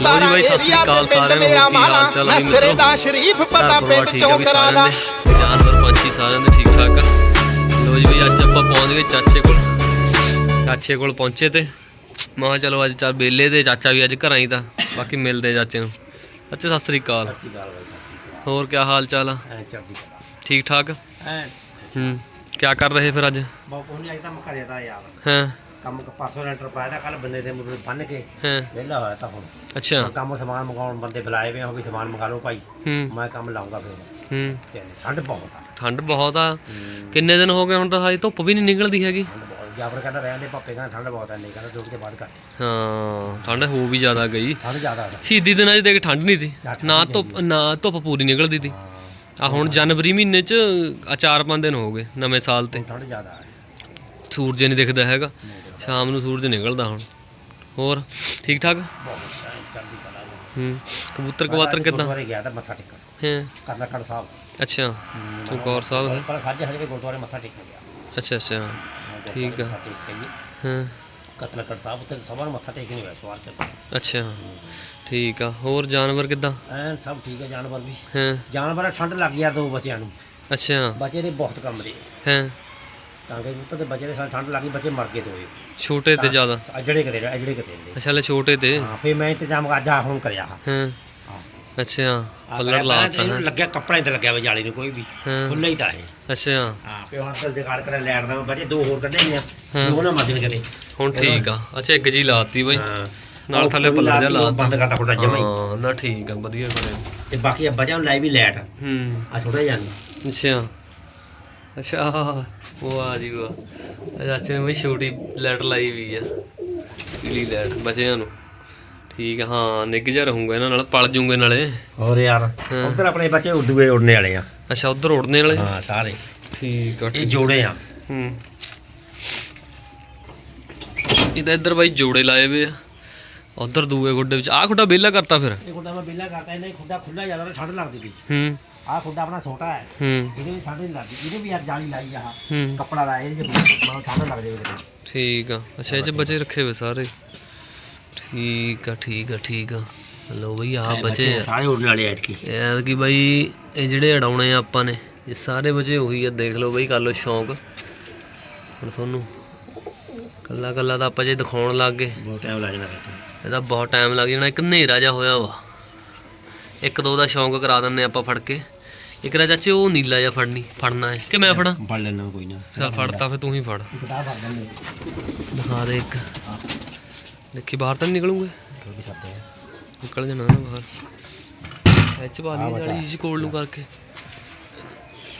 ਲਓ ਜੀ ਬਾਈ ਸਤਿ ਸ੍ਰੀ ਅਕਾਲ ਸਾਰਿਆਂ ਨੂੰ ਹੋਰ ਕੀ ਹਾਲ ਚਾਲ ਹੈ ਮੈਂ ਸਿਰੇ ਦਾ ਸ਼ਰੀਫ ਪਤਾ ਪਿੰਡ ਚੌਂਕਰਾਂ ਦਾ? ਦੇ ਜਾਨਵਰ ਪੰਛੀ ਸਾਰਿਆਂ ਦੇ ਠੀਕ ਠਾਕ ਆ? ਲੋ ਜੀ ਬਈ ਅੱਜ ਆਪਾਂ ਪਹੁੰਚ ਗਏ ਚਾਚੇ ਕੋਲ। ਚਾਚੇ ਕੋਲ ਪਹੁੰਚੇ ਤੇ। ਮੈਂ ਕਿਹਾ ਚਲੋ ਅੱਜ ਚਾਰ ਬੇਲੇ ਤੇ ਚਾਚਾ ਵੀ ਅੱਜ ਘਰਾਂ ਹੀ ਤਾਂ। ਬਾਕੀ ਮਿਲਦੇ ਚਾਚੇ ਨੂੰ। ਅੱਛਾ ਸਤਿ ਸ੍ਰੀ ਅਕਾਲ। ਸਤਿ ਸ਼੍ਰੀ ਅਕਾਲ ਬਾਈ ਸਤਿ ਸ਼੍ਰੀ ਹੋਰ ਕੀ ਹਾਲ ਚਾਲ ਆ? ਠੀਕ ਠਾਕ? ਹੂੰ। ਕੀ ਕਰ ਰਹੇ ਫਿਰ ਅੱਜ? ਬਹੁਤ ਕੋਈ ਨਹੀਂ ਅੱਜ ਤਾਂ ਮੈਂ ਘਰੇ ਦਾ ਯਾਰ ਹਾਂ? ਕੰਮ ਕ ਪਾਸੋਂ ਲੈਂਟਰ ਪਾਇਆ ਤਾਂ ਕੱਲ ਬੰਦੇ ਦੇ ਮੁੰਡੇ ਬੰਨ ਕੇ ਹਾਂ। ਵਿਹਲਾ ਹੋਇਆ ਤਾਂ ਹੁਣ। ਅੱਛਾ। ਹੁਣ ਕੰਮ ਸਮਾਨ ਮੰਗਾਉਣ ਬੰਦੇ ਬੁਲਾਏ ਵੇ ਆ ਵੀ ਸਮਾਨ ਮੰਗਾ ਲਓ ਭਾਈ। ਹੂੰ। ਮੈਂ ਕੰਮ ਲਾਉਂਗਾ ਫਿਰ। ਹੂੰ। ਤੇ ਠੰਡ ਬਹੁਤ ਆ। ਠੰਡ ਬਹੁਤ ਆ। ਕਿੰਨੇ ਦਿਨ ਹੋ ਗਏ ਹੁਣ ਤਾਂ ਹਜੇ ਧੁੱਪ ਵੀ ਨਹੀਂ ਨਿਕਲਦੀ ਹੈਗੀ? ਠੰਡ ਬਹੁਤ ਜਾਬਰ ਕਹਿੰਦਾ ਰਹਿਣ ਦੇ ਪਾਪੇ ਕਹਿੰਦਾ ਠੰਡ ਬਹੁਤ ਆ ਨਹੀਂ ਕਹਿੰਦਾ ਦੋ ਦੇ ਬਾਅਦ ਕਰ ਹਾਂ ਠੰਡ ਹੋ ਵੀ ਜ਼ਿਆਦਾ ਗਈ। ਠੰਡ ਜ਼ਿਆਦਾ ਆ। ਸ਼ਹੀਦੀ ਦਿਨਾਂ 'ਚ ਦੇਖ ਠੰਡ ਨਹੀਂ ਸੀ। ਨਾ ਧੁੱਪ ਨਾ ਧੁੱਪ ਪੂਰੀ ਨਿਕਲਦੀ ਸੀ। ਹਾਂ। ਆ ਹੁਣ ਜਨਵਰੀ ਮਹੀਨੇ 'ਚ ਆ ਚਾਰ ਪੰਜ ਦਿਨ ਹੋ ਗਏ ਨਵੇਂ ਸਾਲ ਤੇ। ਹੁਣ ਠੰਡ ਜ਼ਿਆਦਾ ਆ। ਸੂਰਜ ਨਹੀਂ ਦਿਖਦਾ ਹੈਗਾ। ਸ਼ਾਮ ਨੂੰ ਸੂਰਜ ਨਿਕਲਦਾ ਹੁਣ। ਹੋਰ ਠੀਕ ਠਾਕ? ਹੂੰ ਕਬੂਤਰ ਕਵਾਤਰ ਕਿਦਾਂ? ਗੁਰਦੁਆਰੇ ਗਿਆ ਤਾਂ ਮੱਥਾ ਟੇਕਣ। ਹੈ? ਕਰਨਾਕੜ ਸਾਹਿਬ। ਅੱਛਾ ਚਮਕੌਰ ਸਾਹਿਬ ਹੈ? ਪਰ ਸਾਜੇ ਹਜੇ ਗੁਰਦੁਆਰੇ ਮੱਥਾ ਟੇਕਣ ਗਿਆ। ਅੱਛਾ ਅੱਛਾ। ਠੀਕ ਆ। ਕੇ ਹਾਂ? ਕਤਲਕੜ ਸਾਹਿਬ ਉੱਤੇ ਸਭਾ ਨੂੰ ਮੱਥਾ ਟੇਕ ਨਹੀਂ ਹੋਇਆ ਸਵਾਰ ਤੇ ਅੱਛਾ ਠੀਕ ਆ। ਹੋਰ ਜਾਨਵਰ ਕਿਦਾਂ? ਐਨ ਸਭ ਠੀਕ ਹੈ ਜਾਨਵਰ ਵੀ। ਹਾਂ? ਜਾਨਵਰ ਆ, ਠੰਡ ਲੱਗ ਯਾਰ ਦੋ ਬੱਚਿਆਂ ਨੂੰ। ਅੱਛਾ। ਬੱਚੇ ਦੇ ਬਹੁਤ ਕੰਮ ਦੇ ਹਾਂ? ਟਾਂਗੇ ਪੁੱਤ ਦੇ ਬੱਚੇ ਦੇ ਸਾਨੂੰ ਠੰਡ ਲੱਗੀ ਬੱਚੇ ਮਰ ਗਏ ਦੋਏ ਛੋਟੇ ਤੇ ਜ਼ਿਆਦਾ? ਅਜੜੇ ਕਰੇ ਅਜੜੇ ਕਰੇ ਨੇ ਅੱਛਾ ਲੈ ਛੋਟੇ ਤੇ? ਹਾਂ ਫੇ ਮੈਂ ਇੰਤਜ਼ਾਮ ਅੱਜ ਆ ਹੁਣ ਕਰਿਆ ਹਾਂ। ਅੱਛਾ ਪੱਲੜ ਲਾਤਾ ਤਾਂ ਹੈ। ਲੱਗਿਆ ਕੱਪੜੇ ਤੇ ਲੱਗਿਆ ਵੇ ਜਾਲੀ ਨੂੰ ਕੋਈ ਵੀ ਖੁੱਲਾ ਹੀ ਤਾਂ ਇਹ। ਅੱਛਾ। ਹਾਂ ਫੇ ਹੁਣ ਤੇ ਜਗਾੜ ਕਰਿਆ ਲੈਣ ਦਾ ਬੱਚੇ ਦੋ ਹੋਰ ਕੱਢੇ ਨੇ ਹਾਂ। ਦੋ ਨਾ ਮੱਜਣ ਕਰੇ ਹੁਣ ਠੀਕ ਆ। ਅੱਛਾ ਇੱਕ ਜੀ ਲਾਤੀ ਬਾਈ। ਹਾਂ। ਨਾਲ ਉਹ ਥੱਲੇ ਪੱਲੜ ਜਿਹਾ ਲਾ ਉਹ। ਬੰਦ ਕਰਤਾ ਖੁੱਡਾ ਜਮਾ ਹੀ। ਨਾ ਠੀਕ ਆ ਵਧੀਆ ਕਰਿਆ। ਤੇ ਬਾਕੀ ਆ ਬੱਚਿਆਂ ਨੂੰ ਲਾਈ ਵੀ ਲੈਟ। ਹੂੰ। ਆ ਥੋੜਾ ਜਿਹਾ। ਅੱਛਾ। ਅੱਛਾ ਉਹ ਆ ਜੀ ਉਹ ਚਾਚੇ ਨੇ ਬਈ ਛੋਟੀ ਲੈਟ ਲਾਈ ਵੀ ਆ। ਪੀਲੀ ਲੈਟ ਬੱਚਿਆਂ ਨੂੰ। ਠੀਕ ਆ ਹਾਂ ਨਿੱਘ ਜਾ ਰਹੂੰਗਾ ਇਹਨਾਂ ਨਾਲ ਪਲ ਜੂਗੇ ਨਾਲੇ। ਹੋਰ ਯਾਰ। ਉਧਰ ਆਪਣੇ ਬੱਚੇ ਉੱਡੂਏ ਉੜਨੇ ਵਾਲੇ ਆ। ਅੱਛਾ ਉਧਰ ਉੜਨੇ ਵਾਲੇ? ਹਾਂ ਸਾਰੇ। ਠੀਕ ਆ ਇਹ ਜੋੜੇ ਆ। ਹੂੰ। ਇਹਦਾ ਇੱਧਰ ਬਾਈ ਜੋੜੇ ਲਾਏ ਵੇ ਆ। ਉਧਰ ਦੂਏ ਗੁੱਡੇ ਵਿੱਚ ਆਹ ਖੁੱਡਾ ਵਿਹਲਾ ਕਰਤਾ ਫਿਰ। ਇਹ ਖੁੱਡਾ ਮੈਂ ਬਿੱਲਾ ਕਰਤਾ ਇਹਨੇ ਖੁੱਡਾ ਖੁੱਲਾ ਜ਼ਿਆਦਾ ਤਾਂ ਠੰਡ ਲੱਗਦੀ ਸੀ ਹੂੰ। ਆਹ ਖੁੱਡਾ ਆਪਣਾ ਛੋਟਾ ਹੈ। ਹੂੰ। ਇਹਦੇ ਵਿੱਚ ਠੰਡ ਨਹੀਂ ਲੱਗਦੀ। ਇਹਦੇ ਵੀ ਯਾਰ ਜਾਲੀ ਲਾਈ ਆ। ਹੂੰ। ਕੱਪੜਾ ਲਾਇਆ ਇਹਦੇ ਚ ਮੈਨੂੰ ਠੰਡ ਲੱਗ ਜਾਵੇ ਕਿਤੇ ਠੀਕ ਆ। ਅੱਛਾ ਇਹ ਚ ਬੱਚੇ ਰੱਖੇ ਵੇ ਸਾਰੇ। ਠੀਕ ਆ ਠੀਕ ਆ ਠੀਕ ਆ। ਲੋ ਬਈ ਆ ਬੱਚੇ ਆ। ਸਾਰੇ ਉੜਨ ਵਾਲੇ ਆ ਇਤਕੀ ਯਾਰ ਕਿ ਬਾਈ ਇਹ ਜਿਹੜੇ ਅਡਾਉਣੇ ਆ ਆਪਾਂ ਨੇ ਇਹ ਸਾਰੇ ਬੱਚੇ ਉਹੀ ਆ। ਦੇਖ ਲਓ ਬਈ ਕਰ ਲਓ ਸ਼ੌਂਕ। ਹੁਣ ਤੁਹਾਨੂੰ ਕੱਲਾ ਕੱਲਾ ਤਾਂ ਆਪਾਂ ਜੇ ਦਿਖਾਉਣ ਲੱਗ ਗਏ। ਬਹੁਤ ਟਾਈਮ ਲੱਗ ਜਾਣਾ ਫਿਰ ਇਹਦਾ ਬਹੁਤ ਟਾਈਮ ਲੱਗ ਜਾਣਾ। ਇੱਕ ਹਨੇਰਾ ਜਿਹਾ ਹੋਇਆ ਵਾ। ਇੱਕ ਦੋ ਦਾ ਸ਼ੌਂਕ ਕਰਾ ਦਿੰਨੇ ਆਪਾਂ ਫੜ ਕੇ। ਇੱਕ ਦਾ ਚਾਚੇ ਉਹ ਨੀਲਾ ਜਿਹਾ ਫੜਨੀ ਫੜਨਾ ਹੈ। ਕਿ ਮੈਂ ਫੜਾਂ? ਫੜ ਲੈਣਾ ਕੋਈ ਨਾ। ਚੱਲ ਫੜਤਾ ਫਿਰ ਤੂੰ ਹੀ ਫੜ। ਕਿਤਾਬ ਫੜ ਲੈਂਦੇ ਦਿਖਾ ਦੇ ਇੱਕ। ਦੇਖੀ ਬਾਹਰ ਤਾਂ ਨੀ ਨਿਕਲੂਗੇ? ਕਿਉਂਕਿ ਸਕਦੇ ਆ ਨਿਕਲ ਜਾਣਾ ਨਾ ਬਾਹਰ। ਐਚ ਵਾਲੀ ਵਾਲੀ ਜੀ ਕੋਲ ਨੂੰ ਕਰਕੇ।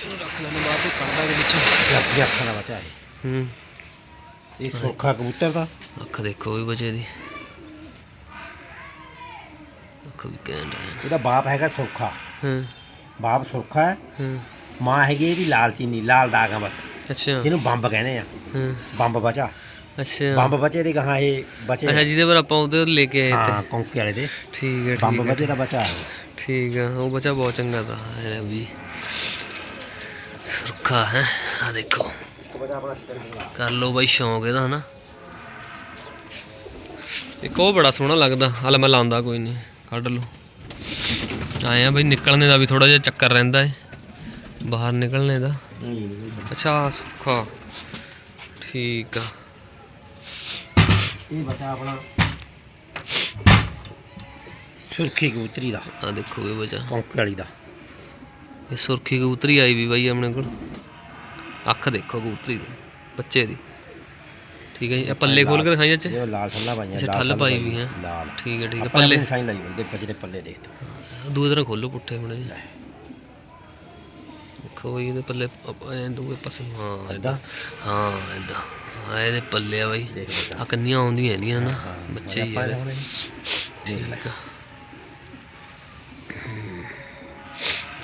ਚਲੋ ਰੱਖ ਲੈਣੇ ਬਾਹਰ ਤੋਂ ਕੱਢ ਦਾਂਗੇ ਵਿੱਚ। ਲੱਗ ਗਿਆ ਅੱਖਾਂ ਦਾ ਬੱਚਾ ਇਹ। ਹੂੰ। ਇਹ ਸੋਖਾ ਕਬੂਤਰ ਦਾ। ਅੱਖ ਦੇਖੋ ਵੀ ਬਚੇ ਦੀ। ਅੱਖ ਵੀ ਡਿਆ। ਇਹਦਾ ਬਾਪ ਹੈਗਾ ਸੋਖਾ। ਹਾਂ। ਬਾਪ ਸੋਖਾ ਹੈ। ਹਾਂ। ਮਾਂ ਹੈਗੀ ਇਹਦੀ ਲਾਲ ਚੀਨੀ ਲਾਲ ਦਾਗਾ ਬੱਚਾ ਅੱਛਾ। ਜਿਹਨੂੰ ਬੰਬ ਕਹਿੰਦੇ ਆ। ਹਾਂ। ਬੰਬ ਬਚਾ। ਅੱਛਾ। ਬੰਬ ਬਚੇ ਦੇ ਗਾਂ ਇਹ ਬਚੇ। ਅੱਛਾ ਜਿਹਦੇ ਪਰ ਆਪਾਂ ਉਹਦੇ ਲੈ ਕੇ ਆਏ ਹਾਂ ਤੇ ਕੌਂਕੇ ਵਾਲੇ ਦੇ। ਠੀਕ ਹੈ ਬੰਬ ਠੀਕ ਹੈ। ਬਚੇ ਦਾ ਬਚਾ। ਹੈ ਠੀਕ ਆ ਉਹ ਬੱਚਾ ਬਹੁਤ ਚੰਗਾ ਤਾ ਹੈ ਵੀ। ਰੁੱਖਾ ਹੈ ਆ ਦੇਖੋ। ਕਰ ਲਓ ਬਾਈ ਸ਼ੌਂਕ ਇਹਦਾ ਹਨਾ। ਇੱਕ ਉਹ ਬੜਾ ਸੋਹਣਾ ਲੱਗਦਾ। ਹਾਲੇ ਮੈਂ ਲਾਉਂਦਾ ਕੋਈ ਨਹੀਂ ਕੱਢ ਲਓ। ਆਏ ਆ ਬਈ ਨਿਕਲਣੇ ਦਾ ਵੀ ਥੋੜਾ ਜਿਹਾ ਚੱਕਰ ਰਹਿੰਦਾ ਹੈ ਬਾਹਰ ਨਿਕਲਣੇ ਦਾ। ਅੱਛਾ ਸੁੱਖਾ। ਠੀਕ ਆ। ਇਹ ਬਚਾ ਆਪਣਾ ਸੁਰਖੀ ਕਬੂਤਰੀ ਦਾ। ਆ ਦੇਖੋ ਇਹ ਬੱਚਾ। ਕੌਂਕੇ ਵਾਲੀ ਦਾ। ਇਹ ਸੁਰਖੀ ਕਬੂਤਰੀ ਆਈ ਵੀ ਬਾਈ ਆਪਣੇ ਕੋਲ। ਅੱਖ ਦੇਖੋ ਕਬੂਤਰੀ ਦੀ ਬੱਚੇ ਦੀ। ਠੀਕ ਹੈ ਜੀ। ਇਹ ਪੱਲੇ ਖੋਲ ਕੇ ਦਿਖਾਈ ਅੱਜ ਇਹ ਲਾਲ ਠੱਲਾ ਪਾਈਆਂ ਅੱਛਾ, ਠੱਲ ਪਾਈ ਵੀ ਹੈ। ਲਾਲ। ਠੀਕ ਹੈ ਠੀਕ ਹੈ। ਪੱਲੇ ਸਾਈਨ ਲਾਈ ਹੋਈ ਦੇ ਪਜਰੇ ਪੱਲੇ ਦੇਖ ਤੂੰ ਦੂਏ ਤਰ੍ਹਾਂ ਖੋਲੋ ਪੁੱਠੇ ਮੜੇ ਦੇਖੋ ਬਈ ਇਹਦੇ ਪੱਲੇ ਐਂ ਦੂਏ ਪਾਸੇ ਹਾਂ? ਏਦਾਂ ਹਾਂ ਏਦਾਂ ਹਾਂ ਇਹਦੇ ਪੱਲੇ ਆ ਬਾਈ। ਆ ਕੰਨੀਆਂ ਆਉਂਦੀਆਂ ਇਹਦੀਆਂ ਨਾ। ਬੱਚੇ ਹੀ ਆ। ਹੁਣ ਠੀਕ ਆ।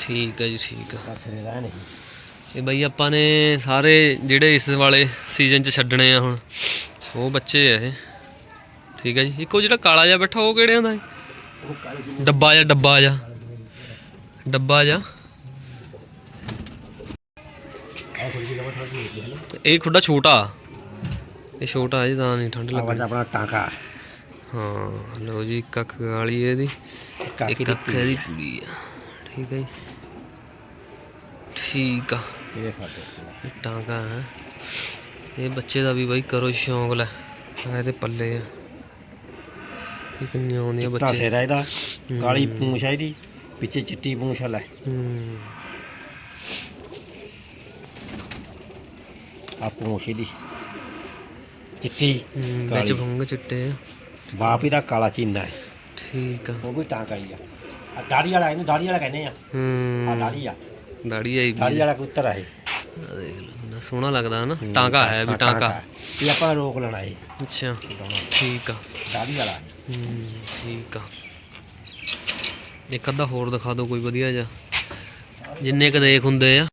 ਠੀਕ ਹੈ ਜੀ ਠੀਕ ਆ। ਪਾਸੇ ਰਹਿ ਨਹੀਂ ਇਹ ਬਈ ਆਪਾਂ ਨੇ ਸਾਰੇ ਜਿਹੜੇ ਇਸ ਵਾਲੇ ਸੀਜ਼ਨ 'ਚ ਛੱਡਣੇ ਆ ਹੁਣ ਉਹ ਬੱਚੇ ਆ ਇਹ। ਠੀਕ ਹੈ ਜੀ। ਇੱਕੋ ਜਿਹੜਾ ਕਾਲਾ ਜਿਹਾ ਬੈਠਾ ਉਹ ਕਿਹੜੇ ਹੁੰਦਾ ਉਹ ਕਾਲੀ ਜਿਹੀ ਡੱਬਾ ਜਿਹਾ। ਡੱਬਾ ਜਿਹਾ। ਡੱਬਾ ਤੇ ਇਹ ਖੁੱਡਾ ਛੋਟਾ। ਇਹ ਛੋਟਾ ਹੈ ਜੀ ਤਾਂ ਨਹੀਂ ਠੰਡ ਬਚਾ ਆਪਣਾ ਟਾਂਕਾ ਹਾਂ। ਲਓ ਜੀ ਗਾਲੀ ਹੈ ਇਹਦੀ। ਅੱਖ ਇਹਦੀ ਪੂਰੀ ਆ। ਠੀਕ ਹੈ ਜੀ। ਠੀਕ ਆ। ਇਹਦੇ ਇਹ ਟਾਂਗਾ ਹੈ। ਇਹ ਬੱਚੇ ਦਾ ਵੀ ਬਾਈ ਕਰੋ ਸ਼ੌਂਕ ਲੈ। ਇਹਦੇ ਪੱਲੇ ਆ। ਇਹ ਕਿੰਨੀਆਂ ਆਉਂਦੀਆਂ ਤਾਂ ਬੱਚੇ। ਸਿਰ ਆ ਇਹਦਾ। ਕਾਲੀ ਪੂੰਛ ਆ ਇਹਦੀ। ਪਿੱਛੇ ਚਿੱਟੀ ਪੂੰਛ ਆ ਲੈ। ਆ ਪੂੰਛ ਇਹਦੀ। ਚਿੱਟੀ ਵਿੱਚ। ਭੰਗ ਚਿੱਟੇ ਆ। ਬਾਪ ਇਹਦਾ ਕਾਲਾ ਚੀਨਾ ਹੈ। ਠੀਕ ਆ। ਉਹ ਵੀ ਟਾਂਕਾ ਹੀ ਆ। ਆ ਦਾੜੀ ਵਾਲਾ ਇਹਨੂੰ ਦਾੜੀ ਵਾਲਾ ਕਹਿੰਦੇ ਆ। ਆ ਹੂੰ ਦਾੜੀ ਆ। ਦਾੜੀ ਆਈ ਦਾੜੀ ਵਾਲਾ ਕਬੂਤਰ ਆ ਇਹ। ਆ ਦੇਖ ਲਓ ਸੋਹਣਾ ਲੱਗਦਾ ਹਨਾ। ਟਾਂਗਾ ਹੈ ਵੀ ਹਾਂ, ਟਾਂਗਾ ਇਹ ਆਪਾਂ ਰੋਕ ਲੈਣਾ ਇਹ। ਅੱਛਾ। ਠੀਕ ਆ। ਦਾੜੀ ਵਾਲਾ। ਹੂੰ ਠੀਕ ਆ। ਇੱਕ ਅੱਧਾ ਹੋਰ ਦਿਖਾ ਦਿਓ ਕੋਈ ਵਧੀਆ ਜਿਹਾ। ਜਿੰਨੇ ਕ ਦੇਖ ਹੁੰਦੇ ਆ।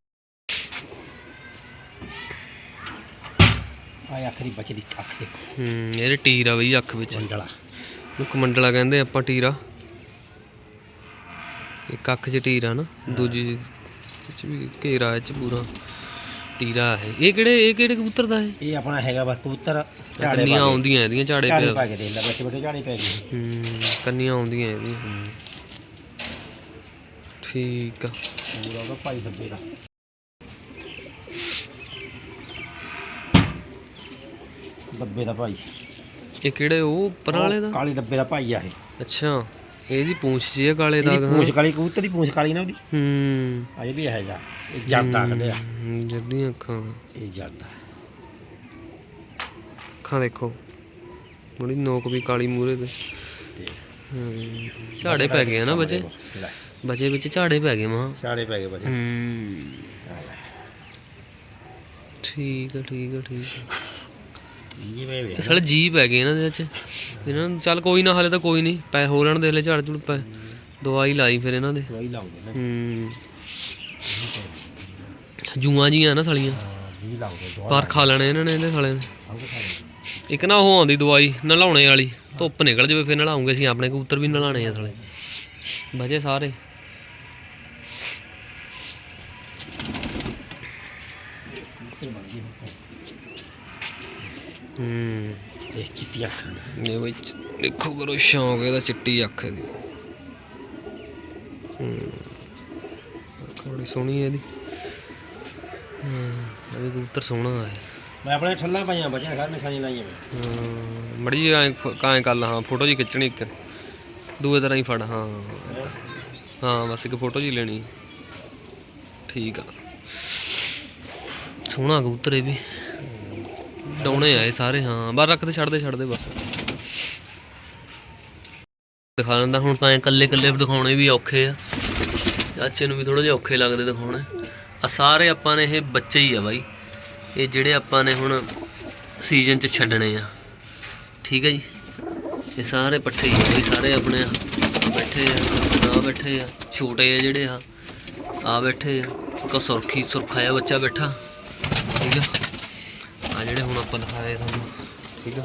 ਆ ਅੱਖ ਦੀ ਬੱਚੇ ਦੀ ਅੱਖ ਦੇ ਹੂੰ ਇਹਦੇ ਟੀਰ ਆ ਬਈ ਅੱਖ ਵਿੱਚ। ਮੰਡਲਾ। ਨੂੰ ਕਮੰਡਲਾ ਕਹਿੰਦੇ ਆਪਾਂ ਟੀਰਾ। ਇੱਕ ਅੱਖ 'ਚ ਟੀਰਾ ਨਾ ਦੂਜੀ ਇਹ 'ਚ ਵੀ ਘੇਰਾ ਇਹ 'ਚ ਪੂਰਾ ਟੀਰਾ ਹੈ। ਇਹ ਕਿਹੜੇ ਇਹ ਕਿਹੜੇ ਕਬੂਤਰ ਦਾ ਹੈ? ਇਹ ਆਪਣਾ ਹੈਗਾ ਬਸ ਕਬੂਤਰ ਝਾੜੇ ਕੰਨੀਆਂ ਪਾ ਆਉਂਦੀਆਂ ਇਹਦੀਆਂ ਝਾੜੇ ਝਾੜੇ ਪਿਆ। ਪਾ ਕੇ ਦੇ ਲੈ ਬੱਚੇ ਬੱਚੇ ਝਾੜੇ ਪੈ ਗਏ। ਹੂੰ ਕੰਨੀਆਂ ਆਉਂਦੀਆਂ ਇਹਦੀਆਂ। ਠੀਕ ਆ। ਪੂਰਾ ਉਹਦਾ ਭਾਈ ਬੱਬੇ ਦਾ। ਡੱਬੇ ਦਾ ਭਾਈ। ਇਹ ਕਿਹੜੇ ਉਹ ਉੱਪਰ ਵਾਲੇ ਦਾ? ਕਾਲੇ ਡੱਬੇ ਦਾ ਭਾਈ ਆ ਇਹ। ਅੱਛਾ। ਇਹਦੀ ਪੂੰਛ ਜੀ ਹੈ ਕਾਲੇ ਦਾ ਇਹਦੀ ਪੂੰਛ ਕਾਲੀ ਕਬੂਤਰ ਦੀ ਪੂੰਛ ਕਾਲੀ ਨਾ ਉਹਦੀ। ਹੂੰ। ਆ ਇਹ ਵੀ ਇਹ ਜਾ ਇਹ ਜਰਦਾ ਆਖਦੇ ਆ। ਹੂੰ, ਜਰਦੀਆਂ ਅੱਖਾਂ। ਇਹ ਜਰਦਾ ਅੱਖਾਂ ਦੇਖੋ। ਬੜੀ ਨੋਕ ਵੀ ਕਾਲੀ ਮੂਰੇ ਤੇ। ਤੇ ਹੂੰ ਝਾੜੇ ਪੈ ਗਏ ਆ ਨਾ ਬੱਚੇ। ਲੈ, ਬੱਚੇ ਵਿੱਚ ਝਾੜੇ ਪੈ ਗਏ ਮਾਂ ਝਾੜੇ ਪੈ ਗਏ ਬੱਚੇ। ਹੂੰ। ਠੀਕ ਆ ਠੀਕ ਆ ਠੀਕ ਆ। ਇਹ ਵੇ ਵੇ ਇਹ ਸਾਲੇ ਜੀ ਪੈ ਗਏ ਇਹਨਾਂ ਦੇ ਵਿੱਚ। ਇਹਨਾਂ ਨੂੰ ਚੱਲ ਕੋਈ ਨਾ ਹਲੇ ਤਾਂ ਕੋਈ ਨਹੀਂ। ਪੈ ਹੋ ਲੈਣ ਦੇ ਹਲੇ ਝੜ ਝੁੜ ਪੈ। ਦਵਾਈ ਲਾਈ ਫਿਰ ਇਹਨਾਂ ਦੇ। ਦਵਾਈ ਲਾਉਂਦੇ ਨੇ। ਹੂੰ। ਜੂਆਂ ਜੀਆਂ ਨਾ ਸਾਲੀਆਂ। ਜੀ ਲਾਉਂਦੇ ਪਰ ਖਾ ਲੈਣੇ ਇਹਨਾਂ ਨੇ ਇਹਦੇ ਸਾਲੇ। ਇੱਕ ਨਾ ਉਹ ਆਉਂਦੀ ਦਵਾਈ ਨਲਾਉਣੇ ਵਾਲੀ। ਧੁੱਪ ਨਿਕਲ ਜਾਵੇ ਫਿਰ ਨਲਾਉਂਗੇ ਅਸੀਂ। ਆਪਣੇ ਕਬੂਤਰ ਵੀ ਨਲਾਣੇ ਆ ਸਾਲੇ। ਬਜੇ ਸਾਰੇ। ਹੂੰ। ਇਹ ਚਿੱਟੀ ਅੱਖਾਂ ਦਾ। ਇਹ ਬਈ ਦੇਖੋ ਕਰੋ ਸ਼ੌਂਕ ਇਹਦਾ ਚਿੱਟੀ ਅੱਖ ਦੀ ਹੂੰ। ਅੱਖ ਬੜੀ ਸੋਹਣੀ ਹੈ ਇਹਦੀ। ਹੂੰ ਇਹ ਕਬੂਤਰ ਸੋਹਣਾ ਹੈ। ਮੈਂ ਆਪਣੇ ਛੱਲਾਂ ਪਾਈਆਂ ਬੱਚੇ ਸਾਰੇ ਨਿਸ਼ਾਨੀ ਲਾਈਆਂ ਮੈਂ। ਮੜੀ ਐ ਕਾਂ ਕਰ ਲਾ ਹਾਂ ਫੋਟੋ ਜੀ ਖਿੱਚਣੀ ਇੱਕ। ਦੂਏ ਤਰ੍ਹਾਂ ਹੀ ਫੜ ਹਾਂ। ਹਾਂ ਬਸ ਇੱਕ ਫੋਟੋ ਜੀ ਲੈਣੀ। ਠੀਕ ਆ। ਸੋਹਣਾ ਕਬੂਤਰ ਇਹ ਵੀ। ਡਾਉਣੇ ਆਏ ਸਾਰੇ, ਹਾਂ, ਬਾਹਰ ਰੱਖ ਦੇ ਛੱਡਦੇ ਛੱਡਦੇ ਬਸ। ਦਿਖਾ ਦਿੰਦਾ, ਹੁਣ ਤਾਂ ਇਕੱਲੇ ਇਕੱਲੇ ਦਿਖਾਉਣੇ ਵੀ ਔਖੇ ਆ। ਚਾਚੇ ਨੂੰ ਵੀ ਥੋੜੇ ਜਿਹਾ ਔਖੇ ਲੱਗਦੇ ਦਿਖਾਉਣੇ। ਆ ਸਾਰੇ ਆਪਾਂ ਨੇ ਇਹ ਬੱਚੇ ਹੀ ਆ ਬਾਈ। ਇਹ ਜਿਹੜੇ ਆਪਾਂ ਨੇ ਹੁਣ ਸੀਜ਼ਨ 'ਚ ਛੱਡਣੇ ਆ। ਠੀਕ ਹੈ ਜੀ? ਇਹ ਸਾਰੇ ਪੱਠੇ ਹੀ ਬਈ, ਸਾਰੇ ਆਪਣੇ ਬੈਠੇ ਆ ਆ ਬੈਠੇ ਆ, ਛੋਟੇ ਆ ਜਿਹੜੇ ਆ ਆ ਬੈਠੇ ਆ। ਇੱਕ ਸੁਰਖੀ ਸੁਰਖਾ ਆ ਬੱਚਾ ਬੈਠਾ। ਠੀਕ ਆ? ਆ ਜਿਹੜੇ ਆਪਾਂ ਦਿਖਾਏ ਤੁਹਾਨੂੰ। ਠੀਕ ਆ?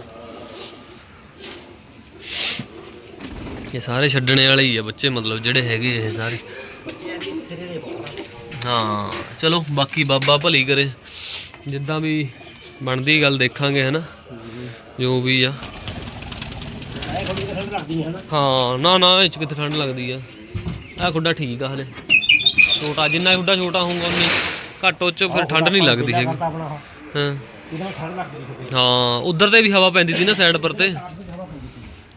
ਇਹ ਸਾਰੇ ਛੱਡਣੇ ਵਾਲੇ ਹੀ ਆ ਬੱਚੇ, ਮਤਲਬ ਜਿਹੜੇ ਹੈਗੇ ਇਹ ਸਾਰੇ। ਹਾਂ, ਚਲੋ, ਬਾਕੀ ਬਾਬਾ ਭਲੀ ਕਰੇ। ਜਿੱਦਾਂ ਵੀ ਬਣਦੀ ਗੱਲ ਦੇਖਾਂਗੇ, ਹਨਾ? ਜੋ ਵੀ ਆ। ਹਾਂ, ਨਾ ਨਾ, ਇਹ 'ਚ ਕਿੱਥੇ ਠੰਡ ਲੱਗਦੀ ਆ। ਆ ਖੁੱਡਾ ਠੀਕ ਆ ਹਲੇ। ਛੋਟਾ, ਜਿੰਨਾ ਖੁੱਡਾ ਛੋਟਾ ਹੋਊਗਾ, ਉਨੀ ਘੱਟ ਉਹ ਫਿਰ ਠੰਡ ਨਹੀਂ ਲੱਗਦੀ ਹੈਗੀ। ਕਰਤਾ ਹਾਂ। ਇਹਦਾ ਠੰਡ ਲੱਗਦੀ ਹੈ ਹਾਂ ਉਧਰ ਤੇ ਵੀ ਹਵਾ ਪੈਂਦੀ ਸੀ ਨਾ ਸਾਈਡ ਪਰ ਤੇ।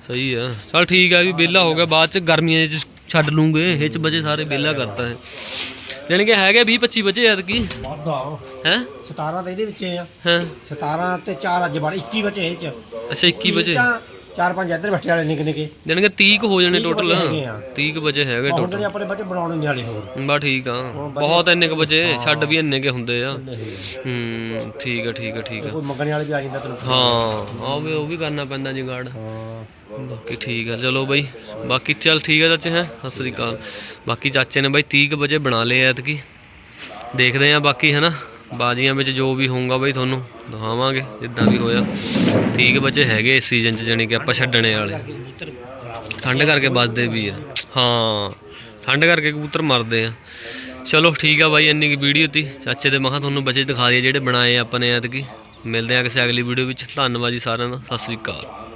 ਸਹੀ ਆ। ਚਲ ਠੀਕ ਆ ਵੀ ਵਿਹਲਾ ਹੋ ਗਿਆ ਬਾਅਦ ਚ ਗਰਮੀਆਂ ਚ ਛੱਡ ਲੂੰਗੇ। ਇਹ ਚ ਬਜੇ ਸਾਰੇ ਵਿਹਲਾ ਕਰਤਾ ਹੈ ਯਾਨੀ ਕਿ ਹੈਗੇ 20 25 ਬਚੇ ਬਹੁਤ ਆ ਹੈ? 17 ਤਾਂ ਇਹਦੇ ਵਿੱਚ ਆ। ਹਾਂ? 17 ਤੇ 4 ਅੱਜ ਬੜੇ 21 ਬੱਚੇ ਇਹ ਚ। ਅੱਛਾ 21 ਬਚੇ। ਚਾਰ ਪੰਜ ਇੱਧਰ ਬੈਠੇ ਵਾਲੇ ਨਿੱਕੇ ਨਿੱਕੇ। ਕਿ 30 ਕੁ ਹੋ ਜਾਣੇ 30 ਟੋਟਲ ਬਚੇ ਹੈਗੇ ਆ। 30 ਕੁ ਬਚੇ ਹੈਗੇ ਹੁਣ ਟੋਟਲ ਜਿਹੜੇ ਆਪਣੇ ਬੱਚੇ ਬਣਾਉਣੇ ਨਹੀਂ ਵਾਲੇ ਹੋਰ। ਬਾ ਠੀਕ ਆ। ਬਹੁਤ ਇੰਨੇ ਕੁ ਬਚੇ ਛੱਡ ਵੀ ਇੰਨੇ ਕੇ ਹੁੰਦੇ ਆ। ਹੂੰ ਠੀਕ ਆ ਠੀਕ ਆ ਠੀਕ ਆ। ਕੋਈ ਮੰਗਣੇ ਵਾਲੇ ਵੀ ਆ ਜਾਂਦਾ ਤੈਨੂੰ ਹਾਂ ਉਹ ਵੀ ਉਹ ਵੀ ਕਰਨਾ ਪੈਂਦਾ ਜੁਗਾੜ। ਹਾਂ। ਬਾਕੀ ਠੀਕ ਆ ਚਲੋ ਬਈ। ਬਾਕੀ ਚੱਲ ਠੀਕ ਆ ਚਾਚੇ ਹੈ? ਸਤਿ ਸ੍ਰੀ ਅਕਾਲ। ਬਾਕੀ ਚਾਚੇ ਨੇ ਬਾਈ 30 ਕੁ ਵਜੇ ਬਣਾ ਲਏ ਐਤਕੀ। ਦੇਖਦੇ ਆ ਬਾਕੀ ਹੈ ਨਾ ਬਾਜੀਆਂ ਵਿੱਚ ਜੋ ਵੀ ਹੋਊਗਾ ਬਈ ਤੁਹਾਨੂੰ ਦਿਖਾਵਾਂਗੇ, ਜਿੱਦਾਂ ਵੀ ਹੋਇਆ। ਠੀਕ ਬੱਚੇ ਹੈਗੇ ਇਸ ਸੀਜ਼ਨ 'ਚ, ਜਾਣੀ ਕਿ ਆਪਾਂ ਛੱਡਣੇ ਵਾਲੇ। ਠੰਡ ਕਰਕੇ ਵੱਜਦੇ ਵੀ ਆ। ਹਾਂ, ਠੰਡ ਕਰਕੇ ਕਬੂਤਰ ਮਰਦੇ ਆ। ਚਲੋ ਠੀਕ ਆ ਬਾਈ, ਇੰਨੀ ਕੁ ਵੀਡੀਓ ਤੀ। ਚਾਚੇ ਦੇ ਮਖਾ ਤੁਹਾਨੂੰ ਬੱਚੇ ਦਿਖਾ ਦਈਏ ਜਿਹੜੇ ਬਣਾਏ ਆਪਾਂ ਨੇ ਐਤਕੀ। ਮਿਲਦੇ ਆ ਕਿਸੇ ਅਗਲੀ ਵੀਡੀਓ ਵਿੱਚ। ਧੰਨਵਾਦ ਜੀ ਸਾਰਿਆਂ ਦਾ। ਸਤਿ ਸ੍ਰੀ ਅਕਾਲ।